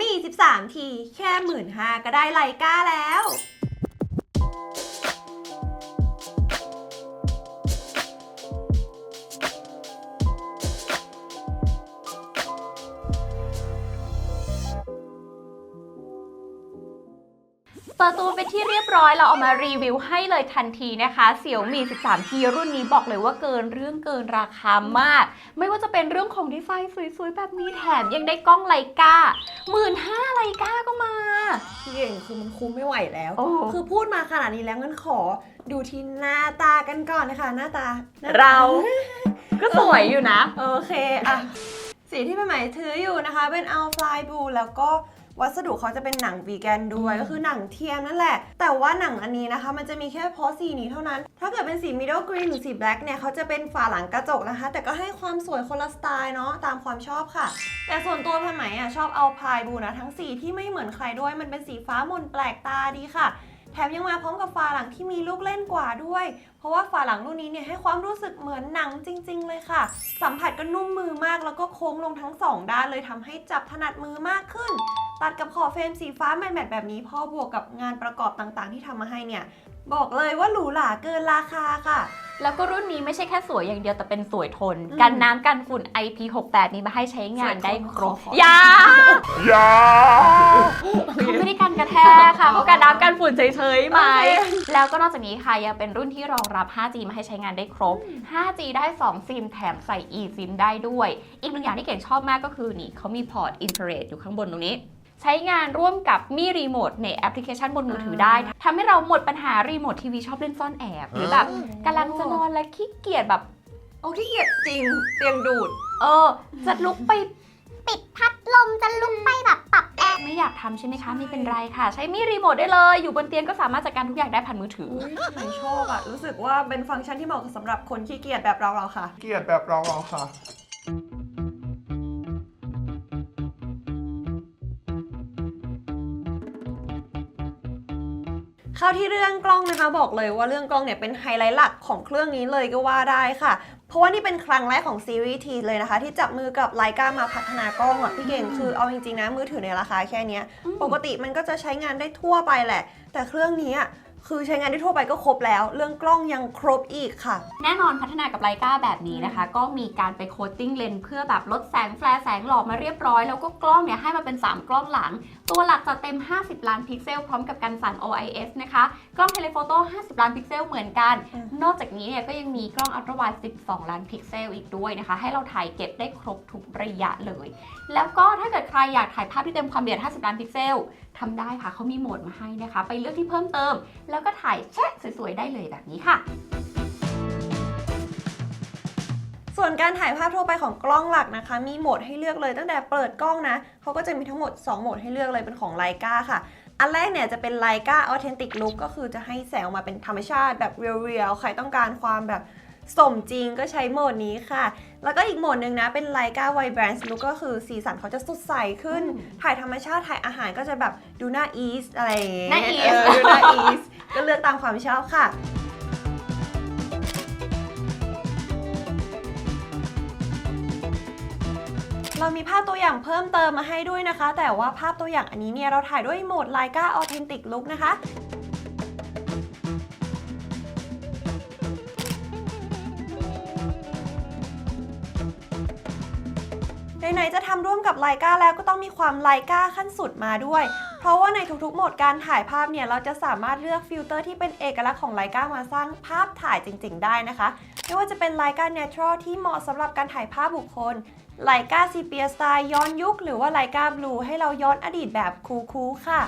มี13ทีแค่หมื่นห้าก็ได้ไลกาแล้ว เปิดตัวเป็นที่เรียบร้อยเราเอามารีวิวให้เลยทันทีนะคะเสี่ยวมี 13T รุ่นนี้บอกเลยว่าเกินเรื่องเกินราคามาก ไม่ว่าจะเป็นเรื่องของดีไซน์สวยๆ แบบนี้แถมยังได้กล้องไลกาหมื่นห้าไลกาก็มาพี่เก่งคือมันคุ้มไม่ไหวแล้ว โอ้ คือพูดมาขนาดนี้แล้วงั้นขอดูที่หน้าตากันก่อนนะคะ หน้าตาหน้ต เรา ก็สวยอยู่นะ โอเคอะสีที่เป็นไหมายถืออยู่นะคะ เป็น a l f l y Blue แล้วก็ วัสดุเขาจะเป็นหนังวีแกนด้วยอืมก็คือหนังเทียมนั่นแหละ แต่ว่าหนังอันนี้นะคะ มันจะมีแค่เพราะสีนี้เท่านั้น ถ้าเกิดเป็นสี middle green หรือสี black เนี่ยเขาจะเป็นฝาหลังกระจกนะคะ แต่ก็ให้ความสวยคนละสไตล์เนาะตามความชอบค่ะ แต่ส่วนตัวพันไหมอะชอบเอาพายบูนะทั้งสีที่ไม่เหมือนใครด้วยมันเป็นสีฟ้ามนแปลกตาดีค่ะแถมยังมาพร้อมกับฝาหลังที่มีลูกเล่นกว่าด้วย เพราะว่าฝาหลังรุ่นนี้เนี่ยให้ความรู้สึกเหมือนหนังจริง ๆ เลยค่ะ สัมผัสก็นุ่มมือมากแล้วก็โค้งลงทั้งสองด้านเลยทำให้จับถนัดมือมากขึ้น ตัดกับขอบเฟรมสีฟ้าแมทๆแบบนี้พอบวกกับงานประกอบต่างๆ ที่ทำมาให้เนี่ย บอกเลยว่าหรูหราเกินราคาค่ะ แล้วก็รุ่นนี้ไม่ใช่แค่สวยอย่างเดียวแต่เป็นสวยทน อืม กันน้ำกันฝุ่น IP68 นี้มาให้ใช้งานได้ครบสวยทนอยาอย่าเขาไม่ได้กันกระแทกค่ะเขากันน้ำกันฝุ่นเฉยๆไหม แล้วก็นอกจากนี้ค่ะยังเป็นรุ่นที่รองรับ 5G มาให้ใช้งานได้ครบ 5G ได้ 2 ซิมแถมใส่ eSIM ได้ด้วย อีกหนึ่งอย่างที่เก่งชอบมากก็คือนี่เขามีพอร์ตอินฟราเรดอยู่ข้างบนตรงนี้ ใช้งานร่วมกับมีรีโมทในแอปพลิเคชันบนมือถือได้ทำให้เราหมดปัญหารีโมททีวีชอบเล่นซ่อนแอบ หรือแบบกำลังจะนอนและขี้เกียจแบบ โอ้ที่เกียจจริงเตียงดูด เออ จะลุกไปปิดพัดลมจะลุกไปแบบปรับแอร์ไม่อยากทำใช่ไหมคะใช่ไม่เป็นไรค่ะ ใช้มีรีโมทได้เลย อยู่บนเตียงก็สามารถจัดการทุกอย่างได้ผ่านมือถืออุ้ยไหนชอบอะรู้สึกว่าเป็นฟังก์ชันที่เหมาะสำหรับคนขี้เกียจแบบเราๆค่ะ เกลียดแบบเราเราค่ะาที่เรื่องกล้องนะคะบอกเลยว่าเรื่องกล้องเนี่ยเป็นไฮไลท์หลักของเครื่องนี้เลยก็ว่าได้ค่ะ เพราะว่านี่เป็นครั้งแรกของซีรีส์ทีเลยนะคะ ที่จับมือกับไลกามาพัฒนากล้องอะพี่เก่งคือเอาจริงๆนะมือถือในราคาแค่เนี้ยอืมปกติมันก็จะใช้งานได้ทั่วไปแหละ แต่เครื่องนี้อะคือใช้งานได้ทั่วไปก็ครบแล้ว เรื่องกล้องยังครบอีกค่ะ แน่นอนพัฒนากับไลกาแบบนี้นะคะ ก็มีการไปโคตติ้งเลนส์เพื่อแบบลดแสงแฟลร์แสงหลอกมาเรียบร้อย แล้วก็กล้องเนี่ยให้มาเป็น 3 กล้องหลัง ตัวหลักจะเต็ม 50 ล้านพิกเซล พร้อมกับการสั่น OIS นะคะ กล้องเทเลโฟโต้ 50 ล้านพิกเซลเหมือนกันอืมนอกจากนี้เนี่ยก็ยังมีกล้องอัลตร้าไวด์12 ล้านพิกเซลอีกด้วยนะคะ ให้เราถ่ายเก็บได้ครบทุกระยะเลย แล้วก็ถ้าเกิดใครอยากถ่ายภาพที่เต็มความละเอียด 50 ล้านพิกเซลทำได้ค่ะเขามีโหมดมาให้นะคะ ไปเลือกที่เพิ่มเติม แล้วก็ถ่ายแชะสวยๆได้เลยแบบนี้ค่ะ ส่วนการถ่ายภาพทั่วไปของกล้องหลักนะคะ มีโหมดให้เลือกเลยตั้งแต่เปิดกล้องนะเขาก็จะมีทั้งหมด 2 โหมดให้เลือกเลยเป็นของไลกาค่ะ อันแรกเนี่ยจะเป็นไลกา Authentic Look ก็คือจะให้แสงออกมาเป็นธรรมชาติแบบเรียลๆใครต้องการความแบบสมจริงก็ใช้โหมดนี้ค่ะ แล้วก็อีกโหมดหนึ่งนะ เป็นไลกา Vibrance Look ก็คือสีสันเขาจะสดใสขึ้นอืมถ่ายธรรมชาติ ถ่ายอาหารก็จะแบบดูหน้าอีสอะไรอย่างเงี้ยหน้า East เออดูหน้าอีสก็เลือกตามความชอบค่ะ เรามีภาพตัวอย่างเพิ่มเติมมาให้ด้วยนะคะ แต่ว่าภาพตัวอย่างอันนี้เนี่ยเราถ่ายด้วยโหมด Leica Authentic Look นะคะไหนๆจะทำร่วมกับไลกาแล้วก็ต้องมีความไลกาขั้นสุดมาด้วย เพราะว่าในทุกๆโหมดการถ่ายภาพเนี่ย เราจะสามารถเลือกฟิลเตอร์ที่เป็นเอกลักษณ์ของไลกามาสร้างภาพถ่ายจริงๆได้นะคะ ไม่ว่าจะเป็นไลกา Natural ที่เหมาะสำหรับการถ่ายภาพบุคคล ไลกา Sepia Style ย้อนยุค หรือว่าไลกา Blue ให้เราย้อนอดีตแบบคูลๆค่ะ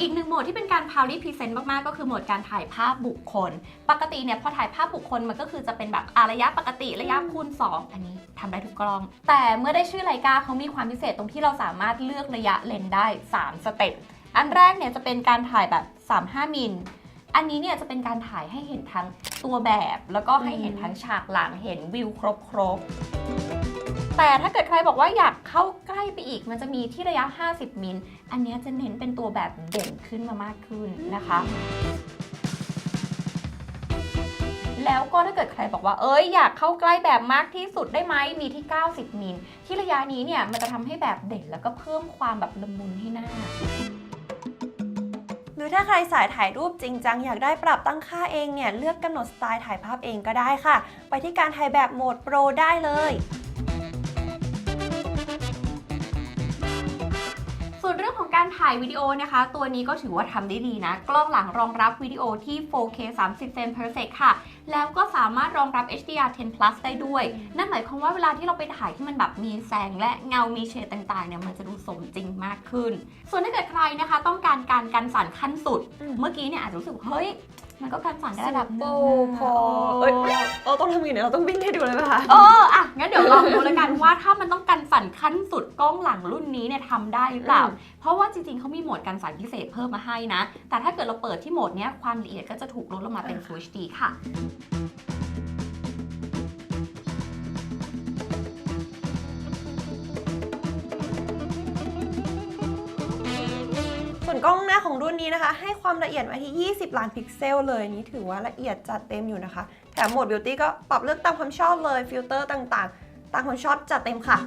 อีกหนึ่งโหมดที่เป็นการ proudly present มาก ๆ ก็คือโหมดการถ่ายภาพบุคคล ปกติเนี่ยพอถ่ายภาพบุคคลมันก็คือจะเป็นแบบอาระยะปกติระยะคูณ 2 อันนี้ทำได้ทุกกล้อง แต่เมื่อได้ชื่อไลกาเขามีความพิเศษตรงที่เราสามารถเลือกระยะเลนได้ 3 สเต็ป อันแรกเนี่ยจะเป็นการถ่ายแบบ 35มิล อันนี้เนี่ยจะเป็นการถ่ายให้เห็นทั้งตัวแบบ แล้วก็ให้เห็นทั้งฉากหลังเห็นวิวครบๆแต่ถ้าเกิดใครบอกว่าอยากเข้าใกล้ไปอีก มันจะมีที่ระยะ 50 มิล อันนี้จะเน้นเป็นตัวแบบเด่นขึ้นมามากขึ้นนะคะ แล้วก็ถ้าเกิดใครบอกว่า เอ้ยอยากเข้าใกล้แบบมากที่สุดได้ไหมมีที่ 90 มิล ที่ระยะนี้เนี่ยมันจะทำให้แบบเด่นแล้วก็เพิ่มความแบบละมุนให้หน้า รือถ้าใครสายถ่ายรูปจริงจังอยากได้ปรับตั้งค่าเองเนี่ยเลือกกำหนดสไตล์ถ่ายภาพเองก็ได้ค่ะ ไปที่การถ่ายแบบโหมดโปรได้เลยส่วนเรื่องของการถ่ายวิดีโอนะคะ ตัวนี้ก็ถือว่าทำได้ดีนะ กล้องหลังรองรับวิดีโอที่ 4K 30 เฟรม per sec ค่ะ แล้วก็สามารถรองรับ HDR 10 plus ได้ด้วย นั่นหมายความว่าเวลาที่เราไปถ่ายที่มันแบบมีแสงและเงามีเฉดต่างๆเนี่ยมันจะดูสมจริงมากขึ้น ส่วนถ้าเกิดใครนะคะ ต้องการการกันสั่นขั้นสุดอืมเมื่อกี้เนี่ยอาจจะรู้สึกว่าเฮ้ยมันก็กันสั่นได้ระดับหโปนึ่งพอเอ้ยเออต้องทำอย่างนี้เราต้องบิ้นให้ดูเลยไหมคะเอออะงั้นเดี๋ยวลองดูแล้วกันว่าถ้ามันต้องกันสั่นขั้นสุดกล้องหลังรุ่นนี้เนี่ยทำได้หรือเปล่าอืมเพราะว่าจริงๆเขามีโหมดกันสั่นพิเศษเพิ่มมาให้นะ แต่ถ้าเกิดเราเปิดที่โหมดเนี้ยความละเอียดก็จะถูกลดลงมาเป็น Full HD ค่ะ นี้นะคะ ให้ความละเอียดมาที่ 20 ล้านพิกเซลเลยนี่ถือว่าละเอียดจัดเต็มอยู่นะคะ แถมโหมด Beauty ก็ปรับเลือกตามความชอบเลยฟิลเตอร์ต่างๆ ตามความชอบจัดเต็มค่ะ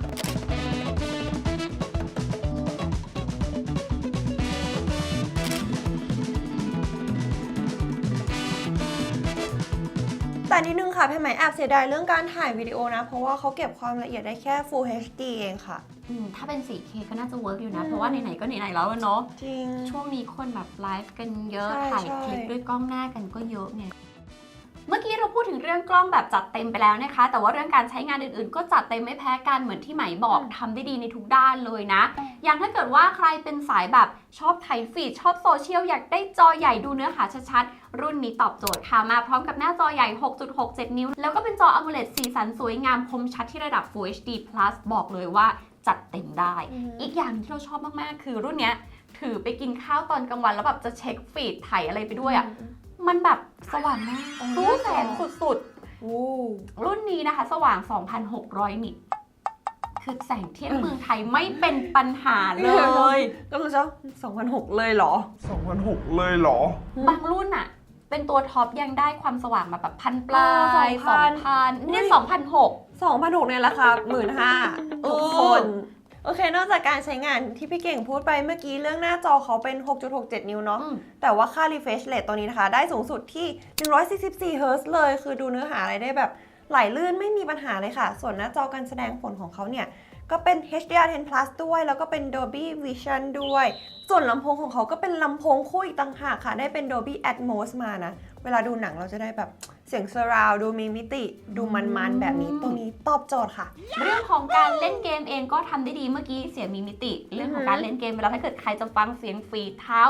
แต่นิดนึงค่ะพี่ไหมแอบเสียดายเรื่องการถ่ายวิดีโอนะ เพราะว่าเขาเก็บความละเอียดได้แค่ Full HD เองค่ะ อืมถ้าเป็น 4K ก็น่าจะเวิร์กอยู่นะ อืม เพราะว่าไหนๆก็ไหนๆแล้วอะเนาะ จริง ช่วงนี้คนแบบไลฟ์กันเยอะ ใช่ถ่ายใช่คลิปด้วยกล้องหน้ากันก็เยอะไง เมื่อกี้เราพูดถึงเรื่องกล้องแบบจัดเต็มไปแล้วนะคะ แต่ว่าเรื่องการใช้งานอื่นๆ ก็จัดเต็มไม่แพ้กันเหมือนที่ไหมบอกอืมทำได้ดีในทุกด้านเลยนะ อย่างถ้าเกิดว่าใครเป็นสายแบบชอบไถฟีดชอบโซเชียลอยากได้จอใหญ่ดูเนื้อหาชัดๆ รุ่นนี้ตอบโจทย์ค่ะ มาพร้อมกับหน้าจอใหญ่ 6.67 นิ้ว แล้วก็เป็นจอ AMOLED สีสันสวยงามคมชัดที่ระดับ Full HD Plus บอกเลยว่า จัดเต็มได้ อีกอย่างที่เราชอบมากๆ คือรุ่นเนี้ยถือไปกินข้าวตอนกลางวันแล้วแบบจะเช็คฟีดไถอะไรไปด้วยอะ มันแบบสว่างมากอ๋อสู้แสงสุดโอ้ๆรุ่นนี้นะคะ สว่าง 2,600 นิตคือแสงเทียบเมืองไทยไม่เป็นปัญหาเลยก็คือจะ2006เลยเหรอ2006เลยเหรอ บางรุ่นอะเป็นตัวท็อปยังได้ความสว่างมาแบบพันปลาเออยสอง2,000พันเนี่ยอุ๊ย สองพันหก2006เนี่ยราคาหมื่นห้าเออทุกคน โอเค นอกจากการใช้งานที่พี่เก่งพูดไปเมื่อกี้เรื่องหน้าจอเขาเป็น 6.67 นิ้วเนาะแต่ว่าค่า refresh rate ตัวนี้นะคะ ได้สูงสุดที่ 144เฮิร์ตซ์เลย คือดูเนื้อหาอะไรได้แบบไหลลื่นไม่มีปัญหาเลยค่ะ ส่วนหน้าจอการแสดงผลของเขาเนี่ย ก็เป็น HDR10 Plus ด้วย แล้วก็เป็น Dolby Vision ด้วย ส่วนลำโพงของเขาก็เป็นลำโพงคู่อีกต่างหากค่ะ ได้เป็น Dolby Atmos มานะ เวลาดูหนังเราจะได้แบบ เสียง surround ดูมีมิติดูมันๆแบบนี้ตัวนี้ตอบโจทย์ค่ะ เรื่องของการเล่นเกมเองก็ทำได้ดีเมื่อกี้เสียงมีมิติ เรื่องของการเล่นเกมเวลาถ้าเกิดใครจะฟังเสียงฝีเท้า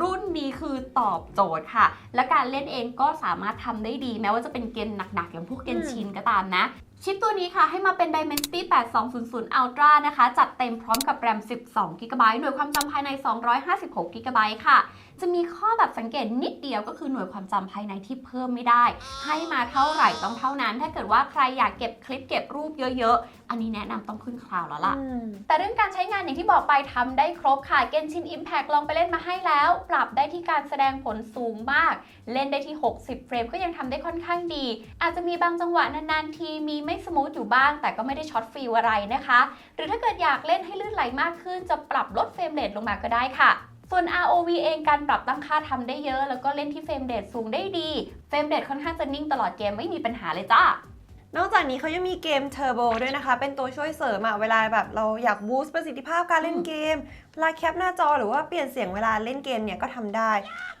รุ่นนี้คือตอบโจทย์ค่ะ และการเล่นเองก็สามารถทำได้ดีแม้ว่าจะเป็นเกมหนักๆ อย่างพวกเกมชินก็ตามนะ ชิปตัวนี้ค่ะให้มาเป็น Dimensity 8200 Ultra นะคะ จัดเต็มพร้อมกับ RAM 12 GB หน่วยความจำภายใน 256 GB ค่ะ จะมีข้อแบบสังเกตนิดเดียวก็คือหน่วยความจำภายในที่เพิ่มไม่ได้ ให้มาเท่าไหร่ต้องเท่านั้น ถ้าเกิดว่าใครอยากเก็บคลิปเก็บรูปเยอะๆ อันนี้แนะนำต้องขึ้นคลาวแล้วล่ะ แต่เรื่องการใช้งานอย่างที่บอกไปทำได้ครบค่ะ Genshin Impact ลองไปเล่นมาให้แล้ว ปรับได้ที่การแสดงผลสูงมาก เล่นได้ที่ 60 เฟรมก็ยังทำได้ค่อนข้างดี อาจจะมีบางจังหวะนานๆทีมีไม่สมูทอยู่บ้าง แต่ก็ไม่ได้ช็อตฟิลอะไรนะคะ หรือถ้าเกิดอยากเล่นให้ลื่นไหลมากขึ้น จะปรับลดเฟรมเรทลงมาก็ได้ค่ะ ส่วน ROV เองการปรับตั้งค่าทำได้เยอะ แล้วก็เล่นที่เฟรมเรทสูงได้ดี เฟรมเรทค่อนข้างจะนิ่งตลอดเกมไม่มีปัญหาเลยจ้านอกจากนี้เขายังมีเกม Turbo ด้วยนะคะ เป็นตัวช่วยเสริมอะเวลาแบบเราอยากบูสต์ประสิทธิภาพการเล่นเกมเวลาแคปหน้าจอหรือว่าเปลี่ยนเสียงเวลาเล่นเกมเนี่ยก็ทำได้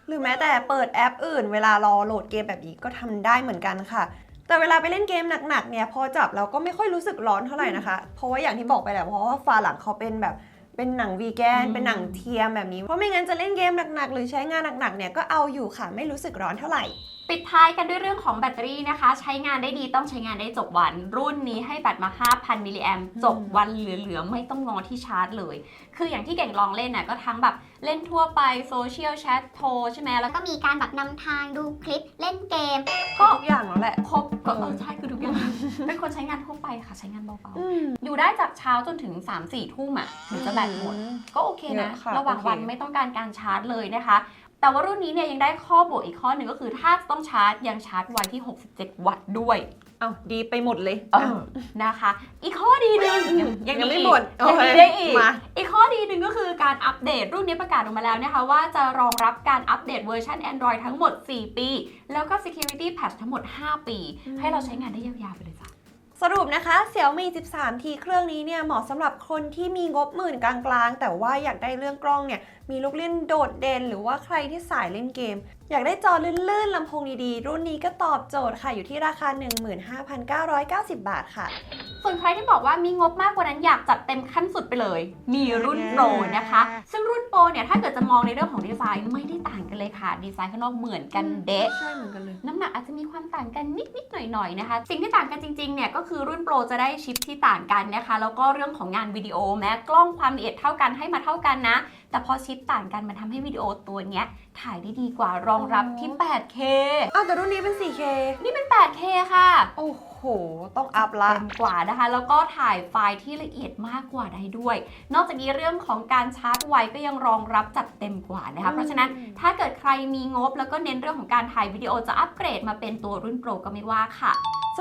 หรือแม้แต่เปิดแอปอื่น เวลารอโหลดเกมแบบนี้ก็ทำได้เหมือนกันค่ะ แต่เวลาไปเล่นเกมหนักๆเนี่ยพอจับเราก็ไม่ค่อยรู้สึกร้อนเท่าไหร่นะคะ เพราะว่าอย่างที่บอกไปแหละเพราะว่าฝาหลังเขาเป็นแบบ เป็นหนังวีแกนอืมเป็นหนังเทียมแบบนี้ เพราะไม่งั้นจะเล่นเกมหนักๆ หรือใช้งานหนักๆ เนี่ยก็เอาอยู่ค่ะ ไม่รู้สึกร้อนเท่าไหร่ ปิดท้ายกันด้วยเรื่องของแบตเตอรี่นะคะ ใช้งานได้ดีต้องใช้งานได้จบวัน รุ่นนี้ให้แบตมา 5,000 มิลลิแอมจบวันเหลือๆ ไม่ต้องงอที่ชาร์จเลย คืออย่างที่เก่งลองเล่นน่ะก็ทั้งแบบเล่นทั่วไปโซเชียลแชทโทรใช่ไหมแล้วแล้วก็ก็มีการแบบนำทางดูคลิปเล่นเกม ก็ทุกอย่างแล้วแหละครบก็เอเอออใช่คือทุกอย่าง เป็นคนใช้งานทั่วไปค่ะใช้งานเบาอืมๆอยู่ได้จากเช้าจนถึง 3-4ทุ่มอะถึงจะแบตหมด ก็โอเคนะเยอะค่ะระหว่างโอเควันไม่ต้องการการชาร์จเลยนะคะ แต่ว่ารุ่นนี้เนี่ยยังได้ข้อบวกอีกข้อหนึ่งก็คือถ้าต้องชาร์จยังชาร์จไวที่ 67 วัตต์ด้วย เอาดีไปหมดเลย เออนะคะ อีกข้อดีหนึ่งยังยังมีไม่อีกหมดยังมีโอเคได้อีกมาอีกข้อดีหนึ่งก็คือการอัปเดตรุ่นนี้ประกาศออกมาแล้วนะคะ ว่าจะรองรับการอัปเดตเวอร์ชัน Android ทั้งหมด 4 ปี แล้วก็ Security Patch ทั้งหมด 5 ปี ให้เราใช้งานได้ยาวๆไปเลยจ้ะสรุปนะคะ Xiaomi 13T เครื่องนี้เนี่ยเหมาะสำหรับคนที่มีงบหมื่นกลางๆ แต่ว่าอยากได้เรื่องกล้องเนี่ย มีลูกเล่นโดดเด่น หรือว่าใครที่สายเล่นเกม อยากได้จอลื่นๆลำโพงดีๆ รุ่นนี้ก็ตอบโจทย์ค่ะอยู่ที่ราคา 15,990 บาทค่ะ ส่วนใครที่บอกว่ามีงบมากกว่านั้นอยากจัดเต็มขั้นสุดไปเลย มีรุ่นโปรนะคะ ซึ่งรุ่นโปรเนี่ยถ้าเกิดจะมองในเรื่องของดีไซน์ไม่ได้ต่างกันเลยค่ะ ดีไซน์ข้างนอกเหมือนกันเดะใช่เหมือนกันเลย น้ำหนักอาจจะมีความต่างกันนิดๆหน่อยๆนะคะ สิ่งที่ต่างกันจริงๆเนี่ยก็คือรุ่นโปรจะได้ชิปที่ต่างกันนะคะ แล้วก็เรื่องของงานวิดีโอแม้กล้องความละเอียดเท่ากันให้มาเท่ากันนะ แต่พอชิปต่างกันมันทำให้วิดีโอตัวเนี้ยถ่ายได้ดีกว่ารองรับที่ 8K อ้าวแต่รุ่นนี้เป็น 4K นี่เป็น 8K ค่ะ โอ้โห ต้องอัพละเต็มกว่านะคะ แล้วก็ถ่ายไฟล์ที่ละเอียดมากกว่าได้ด้วย นอกจากนี้เรื่องของการชาร์จไวก็ยังรองรับจัดเต็มกว่านะคะ เพราะฉะนั้นถ้าเกิดใครมีงบแล้วก็เน้นเรื่องของการถ่ายวิดีโอจะอัปเกรดมาเป็นตัวรุ่นโปรก็ไม่ว่าค่ะ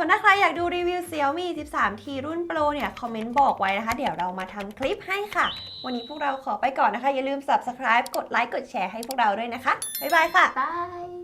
ส่วนถ้าใครอยากดูรีวิว Xiaomi 13T รุ่น Pro เนี่ย คอมเมนต์บอกไว้นะคะ เดี๋ยวเรามาทำคลิปให้ค่ะ วันนี้พวกเราขอไปก่อนนะคะ อย่าลืม subscribe กดไลค์กดแชร์ให้พวกเราด้วยนะคะ บ๊ายบายค่ะ บาย